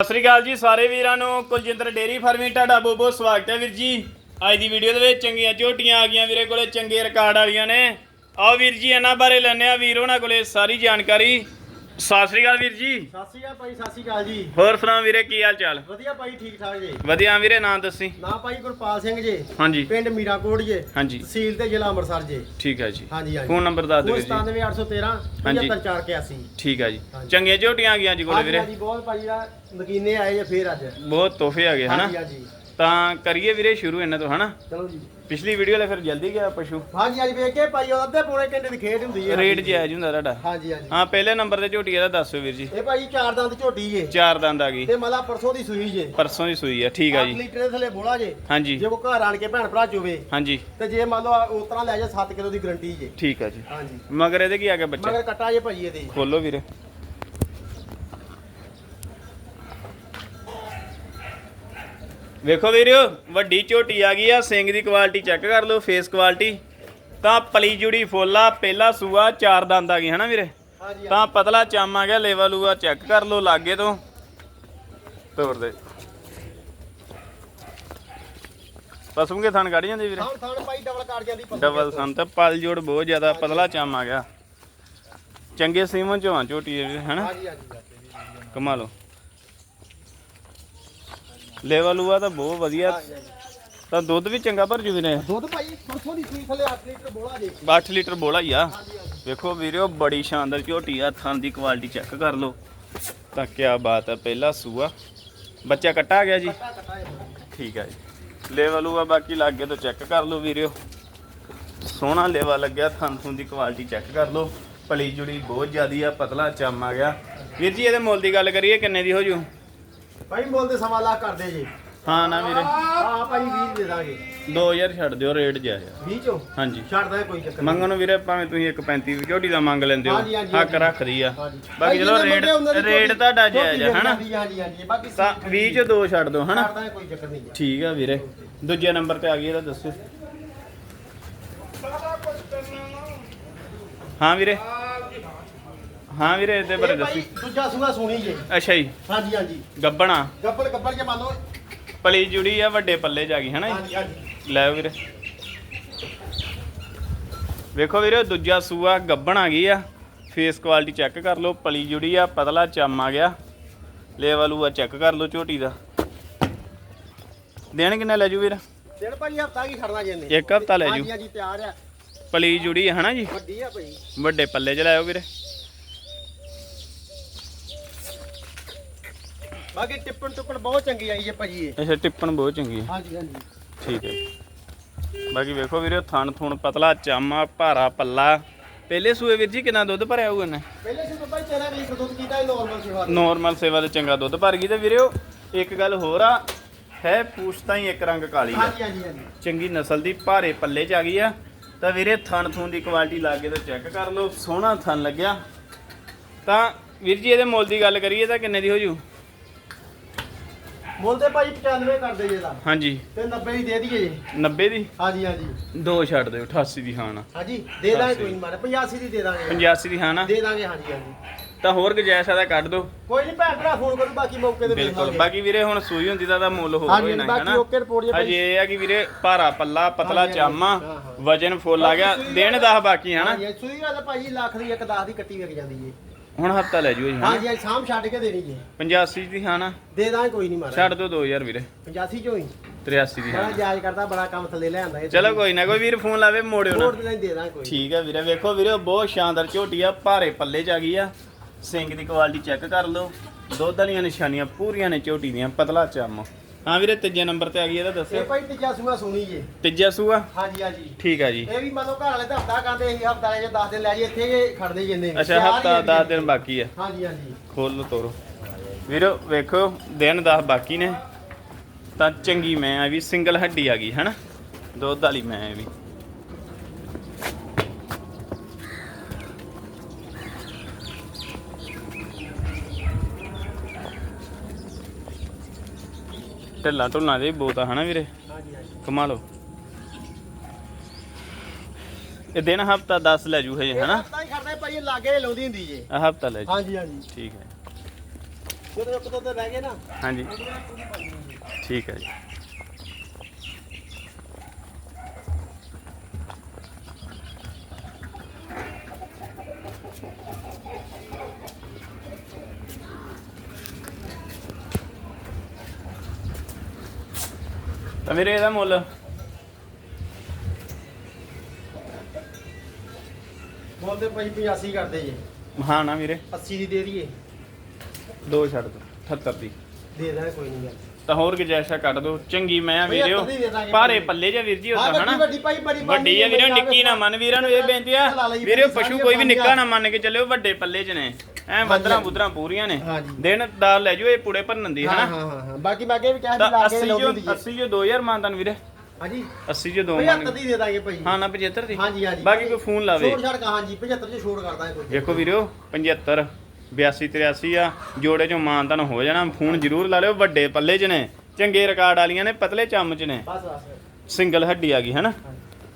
ਸਤਿ ਸ੍ਰੀ ਅਕਾਲ ਜੀ ਸਾਰੇ ਵੀਰਾਂ ਨੂੰ। ਕੁਲਜਿੰਦਰ ਡੇਰੀ ਫਾਰਮਿੰਗ, ਤੁਹਾਡਾ ਬਹੁਤ ਬਹੁਤ ਸਵਾਗਤ ਹੈ ਵੀਰ ਜੀ। ਅੱਜ ਦੀ ਵੀਡੀਓ ਦੇ ਵਿੱਚ ਚੰਗੀਆਂ ਝੋਟੀਆਂ ਆ ਗਈਆਂ ਵੀਰੇ ਕੋਲੇ, ਚੰਗੇ ਰਿਕਾਰਡ ਵਾਲੀਆਂ ਨੇ। ਆਓ ਵੀਰ ਜੀ, ਇਹਨਾਂ ਬਾਰੇ ਲੈਣੇ ਆ ਵੀਰ ਉਹਨਾਂ ਕੋਲੇ ਸਾਰੀ ਜਾਣਕਾਰੀ। ਸਤਿ ਸ੍ਰੀ ਅਕਾਲ ਵੀਰ ਜੀ। ਸਤਿ ਸ਼੍ਰੀ ਅਕਾਲ ਭਾਈ ਸਤਿ ਸ਼੍ਰੀ ਅਕਾਲ ਜੀ। ਹੋਰ ਸੁਣਾ ਵੀਰੇ ਕੀ ਹਾਲ ਚਾਲ? ਵਧੀਆ ਭਾਈ ਠੀਕ ਠਾਕ ਜੀ। ਵਧੀਆ ਵੀਰੇ ਨਾਂ ਦੱਸੀ। ਨਾ ਭਾਈ ਗੁਰਪਾਲ ਸਿੰਘ ਜੀ। ਹਾਂਜੀ। ਪਿੰਡ ਮੀਰਾਕੋਟ ਜੀ। ਹਾਂਜੀ। ਤਹਿਸੀਲ ਤੇ ਜ਼ਿਲ੍ਹਾ ਅੰਮ੍ਰਿਤਸਰ ਜੀ। ਠੀਕ ਹੈ ਜੀ। ਹਾਂਜੀ ਹਾਂਜੀ। ਫੋਨ ਨੰਬਰ ਦੱਸ ਦਿਓ ਜੀ। 97813 ਹਾਂਜੀ। 75481 ਠੀਕ ਹੈ ਜੀ। ਹਾਂਜੀ। ਚੰਗੀਆਂ ਝੋਟੀਆਂ ਆ ਗਈਆਂ ਜੀ ਕੋਲੇ ਹਾਂਜੀ ਵੀਰੇ। ਹਾਂਜੀ ਬਹੁਤ ਭਾਈ ਦਾ ਨਗੀਨੇ ਆਏ ਜੇ ਫੇਰ ਅੱਜ। ਬਹੁਤ ਤੋਹਫੇ ਆ ਗਏ ਹਨਾ? ਹਾਂਜੀ ਹਾਂਜੀ। ਤਾਂ ਕਰੀਏ ਵੀਰੇ ਸ਼ੁਰੂ ਇਹਨਾਂ ਤੋਂ ਹਨਾ? ਚਲੋ ਜੀ। ਪਿਛਲੀ ਵੀਡੀਓ ਲੈ ਫਿਰ ਜਲਦੀ ਗਿਆ ਪਸ਼ੂ। ਹਾਂਜੀ ਹਾਂਜੀ ਵੇਖ ਕੇ ਭਾਈ ਉਹ ਅੱਧੇ ਪੌਣੇ ਘੰਟੇ ਦੀ ਖੇਡ ਹੁੰਦੀ ਹੈ ਰੇਟ ਜਾਇਜ਼ ਹੁੰਦਾ ਤੁਹਾਡਾ। ਹਾਂਜੀ ਹਾਂਜੀ। ਹਾਂ ਪਹਿਲੇ ਨੰਬਰ ਤੇ ਝੋਟੀ ਇਹਦਾ ਦੱਸੋ ਵੀਰ ਜੀ। ਇਹ ਭਾਈ ਚਾਰ ਦੰਦ ਝੋਟੀ ਜੇ। ਚਾਰ ਦੰਦ ਆ ਗਈ। ਤੇ ਮਲਾ ਪਰਸੋਂ ਦੀ ਸੂਈ ਜੇ। ਪਰਸੋਂ ਦੀ ਸੂਈ ਆ ਠੀਕ ਆ 8 ਜੀ। ਲੀਟਰ ਦੇ ਥੱਲੇ ਬੋਲਾ ਜੇ। ਹਾਂਜੀ। ਜੇ ਕੋ ਘਰ ਆਣ ਕੇ ਭੈਣ ਭਰਾ ਚੋਵੇ। ਹਾਂਜੀ। ਤੇ ਜੇ ਮੰਨ ਲਓ ਉਸ ਤਰ੍ਹਾਂ ਲੈ ਜਾ 7 ਕਿਲੋ ਦੀ ਗਰੰਟੀ ਜੇ। ਠੀਕ ਆ ਜੀ। ਹਾਂਜੀ। ਮਗਰ ਇਹਦੇ ਕੀ ਆ ਗਿਆ ਬੱਚਾ ਮਗਰ ਕੱਟਾ ਜੇ ਭਾਈ ਇਹਦੇ। ਖੋਲੋ ਵੀਰੇ। ਵੇਖੋ ਵੀਰਿਓ ਵੱਡੀ ਝੋਟੀ ਆ ਗਈ ਆ ਸਿੰਘ ਦੀ ਕੁਆਲਿਟੀ ਚੈੱਕ ਕਰ ਲਓ ਫੇਸ ਕੁਆਲਿਟੀ ਤਾਂ ਪਲੀ ਜੁੜੀ ਫੋਲਾ ਪਹਿਲਾ ਸੂਆ ਚਾਰ ਦੰਦ ਆ ਗਈ ਹਨਾ ਵੀਰੇ? ਤਾਂ ਪਤਲਾ ਚਮ ਆ ਗਿਆ ਲੇਵਲ ਲੂਆ ਚੈੱਕ ਕਰ ਲਓ ਲਾਗੇ ਤੋਂ। ਤੋੜ ਦੇ ਪਸਮ ਕੇ ਥਣ ਕੱਢ ਜਾਂਦੇ ਵੀਰੇ? ਥਾਣ ਥਾਣ ਭਾਈ ਡਬਲ ਜਾਂਦੀ ਸਨ ਤੇ ਪਲ ਜੋੜ ਬਹੁਤ ਜ਼ਿਆਦਾ ਪਤਲਾ ਚਮ ਆ ਗਿਆ। ਚੰਗੇ ਸੀਮਨ ਚੋਂ ਆ ਝੋਟੀ ਇਹ ਵੀ, ਹਨਾ? ਹਾਂਜੀ ਲੈਵਲ ਹੁਆ ਤਾਂ ਬਹੁਤ ਵਧੀਆ। ਤਾਂ ਦੁੱਧ ਵੀ ਚੰਗਾ ਭਰ ਜੂ ਵੀਰੇ ਦੁੱਧ ਭਾਈ ਪਰਸੋਂ ਦੀ ਸੂਈ ਥੱਲੇ 8 ਲੀਟਰ ਬੋਲਾ ਜੇ। 8 ਲੀਟਰ ਬੋਲਾ ਹੀ ਆ। ਵੇਖੋ ਵੀਰਿਓ ਬੜੀ ਸ਼ਾਨਦਾਰ ਝੋਟੀ ਆ। ਥਣ ਦੀ ਕੁਆਲਿਟੀ ਚੈੱਕ ਕਰ ਲਓ। ਤਾਂ ਕੀ ਬਾਤ ਹੈ ਪਹਿਲਾ ਸੂਆ। ਬੱਚਾ ਕੱਟਾ ਗਿਆ ਜੀ? ਠੀਕ ਹੈ ਜੀ। ਲੈਵਲ ਹੁਆ ਬਾਕੀ ਲਾਗੇ ਤੋਂ ਚੈੱਕ ਕਰ ਲਓ ਵੀਰਿਓ ਸੋਹਣਾ ਲੇਵਾ ਲੱਗਿਆ ਥਣ ਥੁਣ ਦੀ ਕੁਆਲਿਟੀ ਚੈੱਕ ਕਰ ਲਓ। ਪਲੀ ਜੁੜੀ ਬਹੁਤ ਜ਼ਿਆਦੀ ਆ ਪਤਲਾ ਚਮ ਆ ਗਿਆ। ਵੀਰ ਜੀ ਇਹਦੇ ਮੁੱਲ ਦੀ ਗੱਲ ਕਰੀਏ ਕਿੰਨੇ ਦੀ ਹੋ ਜੂ? ਭਾਈ ਮੁੱਲ ਦੇ ਸਵਾ ਲੱਖ ਕਰਦੇ ਜੀ। ਹਾਂ ਨਾ ਵੀਰੇ। ਹਾਂ ਭਾਈ 20 ਦੇ ਦਾਂਗੇ। 2000 ਛੱਡ ਦਿਓ ਰੇਟ ਜਾਇਜ਼ ਆ 20 ਚੋਂ? ਹਾਂਜੀ। ਛੱਡ ਦਾਂਗੇ ਕੋਈ ਚੱਕਰ ਮੰਗਣ ਨੂੰ ਵੀਰੇ ਭਾਵੇਂ ਤੁਸੀਂ 1.35 ਝੋਟੀ ਦਾ ਮੰਗ ਲੈਂਦੇ ਹੋ। ਹਾਂਜੀ, ਹੱਕ ਹਾਂਜੀ। ਰੱਖਦੀ ਆ। ਹਾਂਜੀ। ਬਾਕੀ ਚਲੋ ਰੇਟ ਰੇਟ ਤੁਹਾਡਾ ਜਾਇਜ਼ ਆ ਹਨਾ? ਹਾਂਜੀ ਹਾਂਜੀ ਹਾਂਜੀ। ਬਾਕੀ ਤਾਂ 20 ਚ ਦੋ ਛੱਡ ਦਿਓ ਹਨਾ? ਛੱਡ ਦਾਂਗੇ ਕੋਈ ਚੱਕਰ ਨਹੀਂ। ਜੀ ਠੀਕ ਆ ਵੀਰੇ। ਦੂਜੇ ਨੰਬਰ ਤੇ ਆ ਗਈ ਇਹਦਾ ਦੱਸੋ ਹਾਂ ਵੀਰੇ। ਹਾਂ ਵੀਰੇ ਇਹਦੇ ਬਾਰੇ ਇਹ ਭਾਈ ਦੱਸੀ। ਦੂਜਾ ਸੂਆ ਸੁਣੀ ਜੀ। ਅੱਛਾ ਜੀ। ਹਾਂਜੀ ਹਾਂਜੀ। ਗੱਬਣਾ। ਗੱਬੜ ਗੱਬੜ ਕੇ ਮੰਨ ਲਓ। ਪਲੀ ਜੁੜੀ ਆ ਵੱਡੇ ਪੱਲੇ ਆ ਗਈ ਹਨਾ ਜੀ? ਹਾਂਜੀ ਹਾਂਜੀ। ਲੈ ਵੀਰੇ। ਵੇਖੋ ਵੀਰੇ ਦੂਜਾ ਸੂਆ ਗੱਬਣ ਆ ਗਈ ਆ। ਫੇਸ ਕੁਆਲਿਟੀ ਚੈੱਕ ਕਰ ਲਓ ਪਲੀ ਜੁੜੀ ਆ ਪਤਲਾ ਚਮ ਆ ਗਿਆ। ਲੈਵਲ ਆ ਚੈੱਕ ਕਰ ਲਓ ਝੋਟੀ ਦਾ। ਦੇਣ ਕਿੰਨਾ ਲੈ ਜੂ ਵੀਰ? ਦਿਨ ਭਾਈ ਹਫਤਾ ਕੀ ਖੜਨਾ ਜੀ ਇੱਕ ਹਫਤਾ ਲੈ ਹਾਂਜੀ ਜੂ। ਹਾਂਜੀ ਤਿਆਰ ਆ। ਪਲੀ ਜੁੜੀ ਆ ਹਨਾ ਜੀ? ਵੱਡੀ ਆ ਭਾਈ। ਵੱਡੇ ਪੱਲੇ ਚ ਲਾਇਓ ਵੀਰੇ। ਬਾਕੀ ਟਿੱਪਣ ਟੁੱਪਣ ਬਹੁਤ ਚੰਗੀ ਆਈ ਜੇ ਭਾਜੀ ਇਹ। ਅੱਛਾ ਟਿੱਪਣ ਬਹੁਤ ਚੰਗੀ ਹੈ। ਹਾਂਜੀ ਹਾਂਜੀ। ਠੀਕ ਹੈ। ਬਾਕੀ ਵੇਖੋ ਵੀਰੇ ਥਣ ਥੁਣ ਪਤਲਾ ਚਾਮਾ ਭਾਰਾ ਪੱਲਾ। ਪਹਿਲੇ ਸੂਏ ਵੀਰ ਜੀ ਕਿੰਨਾ ਦੁੱਧ ਭਰਿਆ ਹੋਊਗਾ ਨੇ ਪਹਿਲੇ ਸੀ ਬਾਈ 13 ਲੀਟਰ ਦੁੱਧ ਕੀਤਾ ਨੋਰਮਲ ਸੇਵਾ ਨੋਰਮਲ ਸੇਵਾ ਤੇ ਚੰਗਾ ਦੁੱਧ ਭਰ ਗਈ ਤੇ ਵੀਰਿਓ ਇੱਕ ਗੱਲ ਹੋਰ ਆ ਹੈ ਪੂਛਤਾ ਹੀ ਇੱਕ ਰੰਗ ਕਾਲੀ ਆ। ਹਾਂਜੀ ਹਾਂਜੀ ਹਾਂਜੀ। ਚੰਗੀ ਨਸਲ ਦੀ ਭਾਰੇ ਪੱਲੇ ਚ ਆ ਗਈ ਆ। ਤਾਂ ਵੀਰੇ ਥਣ ਥੂਣ ਦੀ ਕੁਆਲਿਟੀ ਲਾਗੇ ਤੋਂ ਚੈੱਕ ਕਰ ਲਓ ਸੋਹਣਾ ਥਣ ਲੱਗਿਆ। ਤਾਂ ਵੀਰ ਜੀ ਇਹਦੇ ਮੁੱਲ ਦੀ ਗੱਲ ਕਰੀਏ ਤਾਂ ਕਿੰਨੇ ਦੀ ਹੋ ਜੂ? ਬੋਲਦੇ ਭਾਈ 95 ਕਰਦੇ ਜੇ ਦਾ ਹਾਂਜੀ। ਤੇ 90 ਹੀ ਦੇ ਦਈਏ ਜੀ। 90 ਦੀ? ਹਾਂਜੀ ਹਾਂਜੀ। ਦੋ ਛੱਡ ਦਿਓ 88 ਦੀ ਹਾਂ ਨਾ। ਹਾਂਜੀ ਦੇ ਦਾਂਗੇ ਕੋਈ ਨਹੀਂ ਮਾਰੇ 85 ਦੀ ਦੇ ਦਾਂਗੇ। 85 ਦੀ ਹਾਂ ਨਾ। ਦੇ ਦਾਂਗੇ ਹਾਂਜੀ ਹਾਂਜੀ। ਤਾਂ ਹੋਰ ਗੁੰਜਾਇਸ਼ ਆਦਾ ਕੱਢ ਦਿਓ। ਕੋਈ ਨਹੀਂ ਭੈਣ ਭਰਾ ਫੋਨ ਕਰੂ ਬਾਕੀ ਮੌਕੇ ਤੇ ਬਿਲਕੁਲ। ਬਾਕੀ ਵੀਰੇ ਹੁਣ ਸੂਈ ਹੁੰਦੀ ਤਾਂ ਦਾ ਮੁੱਲ ਹੋਰ ਹਾਂਜੀ, ਹੋਈ ਨਾ ਬਾਕੀ ਹਨਾ। ਓਕੇ ਰਿਪੋਰਟ ਜੀ ਭਾਈ। ਅਜੇ ਇਹ ਆ ਕਿ ਵੀਰੇ ਭਾਰਾ ਪੱਲਾ ਪਤਲਾ ਚਾਮਾ ਹਾਂ, ਹਾਂ। ਵਜਨ ਫੁੱਲ ਆ ਗਿਆ ਦਿਨ 10 ਬਾਕੀ ਹਨਾ ਸੂਈ ਦਾ ਤਾਂ ਭਾਈ ਲੱਖ ਦੀ ਇੱਕ 10 ਦੀ ਕੱਟੀ ਵਿਕ ਜਾਂਦੀ ਜੀ ਹੁਣ ਹਫਤਾ ਲੈ ਜੂਓ ਜੀ ਹਨਾ? ਹਾਂਜੀ ਸ਼ਾਮ ਛੱਡ ਕੇ ਦੇਣੀ ਜੀ। 85 ਦੀ ਹਾਂ ਨਾ ਦੇ ਦਾਂਗੇ ਕੋਈ ਨਹੀਂ ਮਾਰਾ ਛੱਡ ਦਿਓ 2000 ਵੀਰੇ। 85 ਚੋਂ ਹੀ। 83 ਦੀ ਬੜਾ ਹਾਂ ਜਾਇਜ਼ ਕਰਦਾ ਬੜਾ ਕੰਮ ਥੱਲੇ ਲੈ ਆਂਦਾ ਇਹ ਚਲੋ ਕੋਈ ਨਾ ਕੋਈ ਵੀਰ ਫੋਨ ਲਾਵੇ ਮੋੜਿਓ ਨਾ। ਹੋਰ ਦੇ ਦੇ ਕੋਈ ਠੀਕ ਹੈ ਵੀਰੇ ਵੇਖੋ ਵੀਰੇ ਬਹੁਤ ਸ਼ਾਨਦਾਰ ਝੋਟੀ ਆ ਭਾਰੇ ਪੱਲੇ ਚ ਆ ਗਈ ਆ। ਸਿੰਘ ਦੀ ਕੁਆਲਿਟੀ ਚੈੱਕ ਕਰ ਲਓ। ਦੁੱਧ ਵਾਲੀਆਂ ਨਿਸ਼ਾਨੀਆਂ ਪੂਰੀਆਂ ਨੇ ਝੋਟੀ ਦੀਆਂ ਪਤਲਾ ਚਮ ਹਾਂ ਵੀਰੇ ਤੀਜੇ ਨੰਬਰ ਤੇ ਆ ਗਈ ਇਹਦਾ ਇਹ ਦੱਸਿਓ ਭਾਈ ਤੀਜਾ ਸੂਆ ਸੁਣੀ ਜੀ। ਤੀਜਾ ਸੂਆ? ਹਾਂਜੀ ਹਾਂਜੀ। ਠੀਕ ਆ ਜੀ। ਇਹ ਵੀ ਮਤਲਬ ਘਰ ਵਾਲੇ ਤਾਂ ਹਫਤਾ ਕਰਦੇ ਸੀ ਹਫਤਾ ਲੈ ਜੇ 10 ਦਿਨ ਲੈ ਜੀ ਇੱਥੇ ਜੇ ਖੜਦੇ ਜਿੰਦੇ ਅੱਛਾ ਹਫਤਾ 10 ਦਿਨ ਬਾਕੀ ਆ। ਹਾਂਜੀ ਹਾਂਜੀ। ਖੋਲ ਤੋਰੋ। ਵੀਰੋ ਵੇਖੋ ਦਿਨ 10 ਬਾਕੀ ਨੇ। ਤਾਂ ਚੰਗੀ ਮੈਂ ਆ ਵੀ ਸਿੰਗਲ ਹੱਡੀ ਆ ਗਈ ਹਨਾ? ਦੁੱਧ ਵਾਲੀ ਮੈਂ ਇਹ ਵੀ। ਢਿੱਲਾ ਢੁੱਲਾ ਦੇ ਬੋਤਾ ਹਨਾ ਵੀਰੇ? ਹਾਂਜੀ ਹਾਂਜੀ ਇਹ ਦਿਨ ਹਫਤਾ 10 ਲੈ ਜੂ ਹਜੇ ਹਨਾ? ਹਫਤਾ ਹੀ ਖੜਦਾ ਭਾਈ ਇਹ ਲਾਗੇ ਲਾਉਂਦੀ ਹੁੰਦੀ ਜੇ। ਆ ਹਫਤਾ ਲੈ ਜੂ। ਹਾਂਜੀ ਹਾਂਜੀ। ਠੀਕ ਹੈ। ਜਦੋਂ ਇੱਕ ਦੋ ਤੇ ਰਹਿ ਗਏ ਨਾ। ਹਾਂਜੀ। ਠੀਕ ਹੈ ਜੀ। ਤਾਂ ਵੀਰੇ ਇਹਦਾ ਮੁੱਲ। ਬੋਲਦੇ ਭਾਈ 85 ਕਰਦੇ ਜੀ। ਹਾਂ ਨਾ ਵੀਰੇ। 80 ਦੀ ਦੇ ਦਈਏ। ਦੋ ਛੱਡ ਦੋ 78 ਦੀ। ਦੇ ਦਾਂਗੇ ਕੋਈ ਨਹੀਂ ਗੱਲ ਤਾਂ ਹੋਰ ਗੁਜਾਇਸ਼ਾ ਕੱਢ ਦੋ। ਚੰਗੀ ਮੈਂ ਆ ਵੀਰਿਓ ਦੇ ਭਾਰੇ। ਪੱਲੇ ਜਾਂ ਵੀਰ ਜੀ ਵੱਡੀ ਹਨਾ। ਵੱਡੀ ਭਾਈ ਬੜੀ ਵੱਡੀ ਆ ਵੀਰੇ ਨਿੱਕੀ ਨਾ ਮੰਨ ਵੀਰਾਂ ਨੂੰ ਇਹ ਬੇਨਤੀ ਆ। ਪਸ਼ੂ ਕੋਈ ਵੀ ਨਿੱਕਾ। ਨਾ ਮੰਨ ਕੇ ਚੱਲਿਓ ਵੱਡੇ ਪੱਲੇ 'ਚ ਨੇ। ਐ ਬੱਦਰਾਂ ਬੁਦਰਾਂ ਪੂਰੀਆਂ ਨੇ। ਦਿਨ ਦਾਲ ਲੈ ਜਾਓ ਇਹ ਪੂੜੇ ਭੰਨਣ ਦੀ ਹਾਂ ਹਨਾ ਹਾਂ ਬਾਕੀ ਮੈਂ ਅੱਗੇ ਵੀ ਕਿਹਾ ਸੀ ਲਾ ਕੇ 80 ਲੋਕ ਦੀ 80 ਜੋ 2000 ਮੰਨਦਨ ਵੀਰੇ। ਹਾਂਜੀ। 80 ਜੋ 2 ਭਾਈ ਮੰਨ 70 ਦੀ ਦੇ ਦਾਂਗੇ ਭਾਈ। ਹਾਂ ਨਾ 75 ਦੀ। ਹਾਂਜੀ ਹਾਂਜੀ। ਬਾਕੀ ਕੋਈ ਫੋਨ ਲਾਵੇ। ਛੋੜ ਛਾੜ ਹਾਂਜੀ 75 ਚ ਛੋੜ ਕਰਦਾ ਕੋਈ। ਦੇਖੋ ਵੀਰੋ 75 82 83 ਆ। ਜੋੜੇ ਚੋਂ ਮਾਨਤਨ ਹੋ ਜਾਣਾ। ਫੋਨ ਜ਼ਰੂਰ ਲਾ ਲਿਓ ਵੱਡੇ ਪੱਲੇ 'ਚ ਨੇ। ਚੰਗੇ ਰਿਕਾਰਡ ਵਾਲੀਆਂ ਨੇ ਪਤਲੇ ਚੰਮ 'ਚ ਨੇ। ਬਸ ਬਸ। ਸਿੰਗਲ ਹੱਡੀ ਆ ਗਈ ਹੈਨਾ?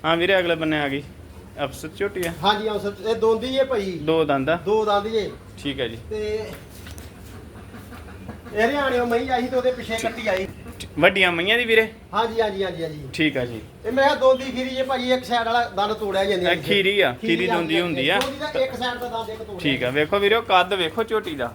ਹਾਂ ਵੀਰੇ ਅਗਲੇ ਬੰਨੇ ਆ ਗਈ। ਅਫਸਰ ਝੋਟੀ ਆ? ਹਾਂਜੀ ਹਾਂ ਸਰ ਇਹ ਦੋਂਦੀ ਹੈ ਭਾਈ। ਦੋ ਦੰਦ ਦੋ ਦੰਦ ਜੇ। ਠੀਕ ਹੈ ਜੀ। ਤੇ ਇਹ ਹਰਿਆਣਿਓ ਮਈ ਆਈ ਤੇ ਉਹਦੇ ਪਿੱਛੇ ਕੱਟੀ ਆਈ। ਵੱਡੀਆਂ ਮਈਆਂ ਦੀ ਵੀਰੇ? ਹਾਂਜੀ ਹਾਂਜੀ ਹਾਂਜੀ ਹਾਂਜੀ। ਠੀਕ ਆ ਜੀ। ਇਹ ਮੈਂ ਕਿਹਾ ਦੋਂਦੀ ਖੀਰੀ ਜੇ ਭਾਜੀ ਇੱਕ ਸਾਈਡ ਵਾਲਾ ਦੰਦ ਤੋੜਿਆ ਜਾਂਦੀ ਇਹ ਖੀਰੀ ਆ ਖੀਰੀ ਦੋਂਦੀ ਹੁੰਦੀ ਆ। ਦੋਂਦੀ ਦਾ ਇੱਕ ਸਾਈਡ ਦਾ ਦੰਦ ਇੱਕ ਤੋੜਿਆ। ਠੀਕ ਆ ਵੇਖੋ ਵੀਰੇ ਕੱਦ ਵੇਖੋ ਝੋਟੀ ਦਾ।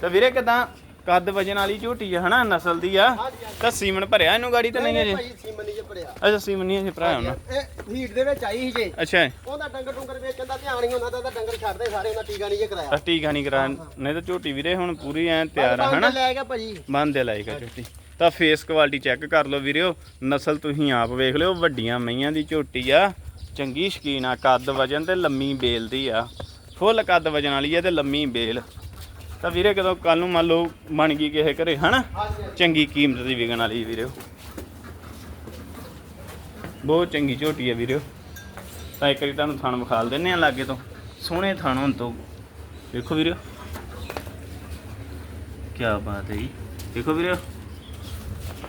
ਤਾਂ ਵੀਰੇ ਕਿਦਾਂ ਕੱਦ ਵਜਨ ਵਾਲੀ ਝੋਟੀ ਆ ਹਨਾ ਨਸਲ ਦੀ ਆ। ਹਾਂਜੀ, ਹਾਂਜੀ। ਤਾਂ ਸੀਮਨ ਭਰਿਆ ਇਹਨੂੰ ਗਾੜੀ ਤਾਂ ਨਹੀਂ ਅਜੇ? ਭਾਜੀ ਸੀਮਨ ਨਹੀਂ ਜੇ ਭਰਿਆ। ਅੱਛਾ ਸੀਮਨ ਨਹੀਂ ਅਜੇ ਭਰਾਇਆ ਉਹਨਾਂ ਇਹ ਹੀਟ ਦੇ ਵਿੱਚ ਆਈ ਸੀ ਜੇ। ਅੱਛਾ। ਉਹਦਾ ਡੰਗਰ ਡੁੰਗਰ ਵੇਚਣ ਦਾ ਧਿਆਨ ਨਹੀਂ ਹੁੰਦਾ ਤਾਂ ਉਹਦਾ ਡੰਗਰ ਛੱਡਦੇ ਸਾਰੇ ਉਹਨਾਂ ਟੀਕਾ ਨਹੀਂ ਜੇ ਕਰਾਇਆ। ਆ ਟੀਕਾ ਨਹੀਂ ਕਰਾ ਨਹੀਂ ਤਾਂ ਝੋਟੀ ਵੀਰੇ ਹੁਣ ਪੂਰੀ ਐ ਤਿਆਰ ਆ ਹਨਾ? ਲੈ ਗਿਆ ਭਾਜੀ। ਬੰਦੇ ਲਾਏਗਾ ਝੋਟੀ। ਤਾਂ ਫੇਸ ਕੁਆਲਿਟੀ ਚੈੱਕ ਕਰ ਲਓ ਵੀਰਿਓ। ਨਸਲ ਤੁਸੀਂ ਆਪ ਵੇਖ ਲਿਓ ਵੱਡੀਆਂ ਮਈਆਂ ਦੀ ਝੋਟੀ ਆ। ਚੰਗੀ ਸ਼ਕੀਨ ਆ ਕੱਦ ਵਜਨ ਤੇ ਲੰਮੀ ਬੇਲ ਦੀ ਆ। ਫੁੱਲ ਕੱਦ ਵਜਨ ਵਾਲੀ ਆ ਤੇ ਲੰਮੀ ਬੇਲ। ਤਾਂ ਵੀਰੇ ਕਦੋਂ ਕੱਲ ਨੂੰ ਮੰਨ ਲਓ ਬਣ ਗਈ ਕਿਸੇ ਘਰੇ ਹਨਾ। ਚੰਗੀ ਕੀਮਤ ਦੀ ਵਿਕਣ ਵਾਲੀ ਵੀਰਿਓ ਬਹੁਤ ਚੰਗੀ ਝੋਟੀ ਆ ਵੀਰਿਓ ਤਾਂ ਇੱਕ ਵਾਰੀ ਤੁਹਾਨੂੰ ਥਣ ਵਿਖਾਲ ਦਿੰਨੇ ਆ ਲਾਗੇ ਤੋਂ। ਸੋਹਣੇ ਥਣ ਹੁਣ ਤੋਂ। ਵੇਖੋ ਵੀਰਿਓ ਕੀ ਬਾਤ ਹੈ ਜੀ। ਦੇਖੋ ਵੀਰੇ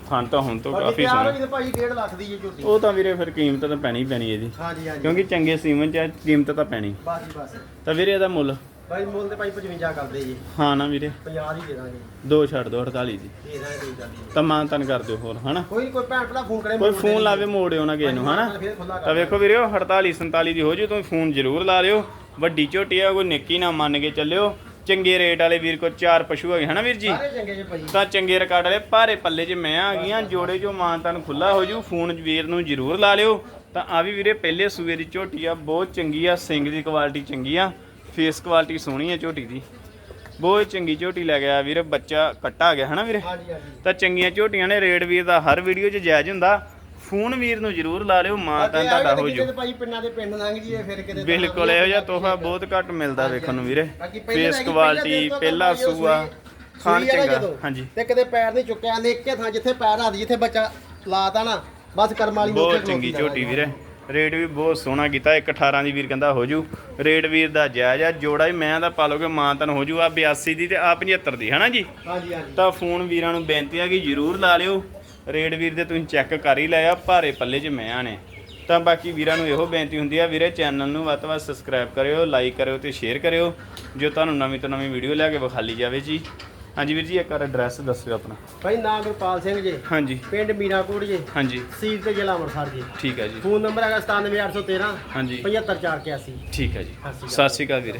ਥਣ ਤਾਂ ਹੁਣ ਤੋਂ ਬਾਕੀ ਕਾਫੀ ਸੋਹਣਾ। ਭਾਜੀ 1.5 ਲੱਖ ਦੀ ਇਹ ਝੋਟੀ। ਉਹ ਤਾਂ ਵੀਰੇ ਫਿਰ ਕੀਮਤ ਤਾਂ ਪੈਣੀ ਹੀ ਪੈਣੀ ਇਹਦੀ। ਹਾਂਜੀ ਹਾਂਜੀ। ਕਿਉਂਕਿ ਚੰਗੇ ਸੀਮਨ ਚ ਕੀਮਤ ਤਾਂ ਪੈਣੀ। ਬਸ ਬਸ। ਤਾਂ ਵੀਰੇ ਇਹਦਾ ਮੁੱਲ? ਭਾਈ ਮੁੱਲ ਤੇ ਭਾਈ 55 ਕਰਦੇ ਜੀ। ਹਾਂ ਨਾ ਵੀਰੇ। 50 ਹੀ ਦੇ ਦਾਂਗੇ। ਦੋ ਛੱਡ ਦੋ 48 ਦੀ। ਦੇ ਦਾਂਗੇ ਕੋਈ ਗੱਲ ਨਹੀਂ। ਤਾਂ ਮਾਨ ਤਨ ਕਰ ਦਿਓ ਹੋਰ ਹਨਾ? ਕੋਈ ਨੀ, ਕੋਈ ਭੈਣ ਭਰਾ ਫੋਨ ਕਰੇ ਕੋਈ ਫੋਨ ਲਾਵੇ ਮੋੜਿਓ ਨਾ ਕਿਸੇ ਨੂੰ ਹਨਾ? ਫਿਰ ਖੁੱਲਾ ਕਰ ਤਾਂ ਵੇਖੋ ਵੀਰੇ 48 47 ਦੀ ਹੋ ਜੂ ਤੁਸੀਂ ਫੋਨ ਜ਼ਰੂਰ ਲਾ ਲਿਓ। ਵੱਡੀ ਝੋਟੀ ਆ ਕੋਈ ਨਿੱਕੀ ਨਾ ਮੰਨ ਕੇ ਚੱਲਿਓ। ਚੰਗੇ ਰੇਟ ਵਾਲੇ ਵੀਰ ਕੋ ਚਾਰ ਪਸ਼ੂ ਹੈਗੇ ਹਨਾ ਵੀਰ ਜੀ? ਸਾਰੇ ਚੰਗੇ ਜੀ ਭਾਈ। ਤਾਂ ਚੰਗੇ ਰਿਕਾਰਡ ਵਾਲੇ ਭਾਰੇ ਪੱਲੇ 'ਚ ਮੈਂ ਆ ਗਈਆਂ ਜੋੜੇ 'ਚੋਂ ਮਾਨ ਤਨ ਖੁੱਲਾ ਹੋ ਜੂ ਫੋਨ ਵੀਰ ਨੂੰ ਜ਼ਰੂਰ ਲਾ ਲਿਓ। ਤਾਂ ਆ ਵੀ ਵੀਰੇ ਪਹਿਲੇ ਸੂਏ ਦੀ ਝੋਟੀ ਆ ਬਹੁਤ ਚੰਗੀ ਆ ਸਿੰਗ ਦੀ ਕੁਆਲਿਟੀ ਚੰਗੀ ਆ। ਫੇਸ ਕੁਆਲਿਟੀ ਸੋਹਣੀ ਆ ਝੋਟੀ ਦੀ। ਬਹੁਤ ਚੰਗੀ ਝੋਟੀ ਲੈ ਗਿਆ ਵੀਰੇ ਬੱਚਾ ਕੱਟਾ ਗਿਆ ਹਨਾ ਵੀਰੇ? ਤਾਂ ਚੰਗੀਆਂ ਝੋਟੀਆਂ ਨੇ ਰੇਡ ਵੀਰ ਦਾ ਹਰ ਵੀਡੀਓ 'ਚ ਜਾਇਜ਼ ਹੁੰਦਾ। ਫੋਨ ਵੀਰ ਨੂੰ ਜ਼ਰੂਰ ਲਾ ਲਿਓ ਮਾਨ ਤਨ ਤੁਹਾਡਾ ਹੋ ਜੂ ਕਿਤੇ ਭਾਈ ਪਿੰਡਾਂ ਦੇ ਪਿੰਡ ਲੰਘ ਜੀਏ ਫਿਰ ਕਿਤੇ ਬਿਲਕੁਲ ਇਹੋ ਜਿਹਾ ਤੋਹਫਾ ਬਹੁਤ ਘੱਟ ਮਿਲਦਾ ਵੇਖਣ ਨੂੰ ਵੀਰੇ। ਫੇਸ ਕੁਆਲਿਟੀ ਪਹਿਲੇ ਤੋਂ ਸੂਆ ਸੂਈ ਖਾਣ ਆ ਨਾ ਚੰਗਾ। ਹਾਂਜੀ। ਤੇ ਕਿਤੇ ਪੈਰ ਨਹੀਂ ਚੁੱਕਿਆ ਨੇ ਇੱਕੇ ਥਾਂ ਜਿੱਥੇ ਪੈਰ ਰੱਖ ਜਿੱਥੇ ਬੱਚਾ ਲਾਤਾ ਨਾ ਬਸ ਕਰਮ ਵਾਲੀ ਬਹੁਤ ਚੰਗੀ ਝੋਟੀ ਵੀਰੇ। ਰੇਟ ਵੀ ਬਹੁਤ ਸੋਹਣਾ ਕੀਤਾ 118 ਦੀ ਵੀਰ ਕਹਿੰਦਾ ਹੋ ਜੂ। ਰੇਟ ਵੀਰ ਦਾ ਜਾਇਜ਼ ਆ ਜੋੜਾ ਹੀ ਮੈਂ ਦਾ ਪਾ ਲੋਗੇ ਮਾਂ ਤਨ ਹੋ ਜੂ ਆ 82 ਦੀ ਤੇ ਆ 75 ਦੀ ਹਨਾ ਜੀ? ਹਾਂਜੀ ਹਾਂਜੀ। ਤਾਂ ਫੋਨ ਵੀਰਾਂ ਨੂੰ ਬੇਨਤੀ ਆ ਕਿ ਜਰੂਰ ਲਾ ਲਿਓ। ਰੇਟ ਵੀਰ ਦੇ ਤੁਸੀਂ ਚੈੱਕ ਕਰ ਹੀ ਲਿਆ ਭਾਰੇ ਪੱਲੇ 'ਚ ਮੈਂ ਨੇ। ਤਾਂ ਬਾਕੀ ਵੀਰਾਂ ਨੂੰ ਇਹੋ ਬੇਨਤੀ ਹੁੰਦੀ ਆ ਵੀਰੇ ਚੈਨਲ ਨੂੰ ਵੱਧ ਤੋਂ ਵੱਧ ਸਬਸਕ੍ਰਾਈਬ ਕਰਿਓ ਲਾਈਕ ਕਰਿਓ ਤੇ ਸ਼ੇਅਰ ਕਰਿਓ ਜੋ ਤੁਹਾਨੂੰ ਨਵੀਂ ਤੋਂ ਨਵੀਂ ਵੀਡੀਓ ਲੈ ਕੇ ਵਿਖਾਲੀ ਜਾਵੇ ਜੀ। ਹਾਂਜੀ ਵੀਰ ਜੀ ਇੱਕ ਵਾਰ ਐਡਰੈਸ ਦੱਸਿਓ ਆਪਣਾ। ਭਾਈ ਨਾਮ ਗੁਰਪਾਲ ਸਿੰਘ ਜੀ। ਹਾਂਜੀ। ਪਿੰਡ ਮੀਰਾਕੋਟ ਜੀ। ਹਾਂਜੀ। ਸੀਲ ਤੇ ਜ਼ਿਲ੍ਹਾ ਅੰਮ੍ਰਿਤਸਰ ਜੀ। ਠੀਕ ਹੈ ਜੀ। ਫੋਨ ਨੰਬਰ ਹੈਗਾ 97813 ਹਾਂਜੀ। 75481 ਠੀਕ ਹੈ ਜੀ। ਸ਼੍ਰੀ। ਸਤਿ ਸ਼੍ਰੀ ਅਕਾਲ ਵੀਰੇ।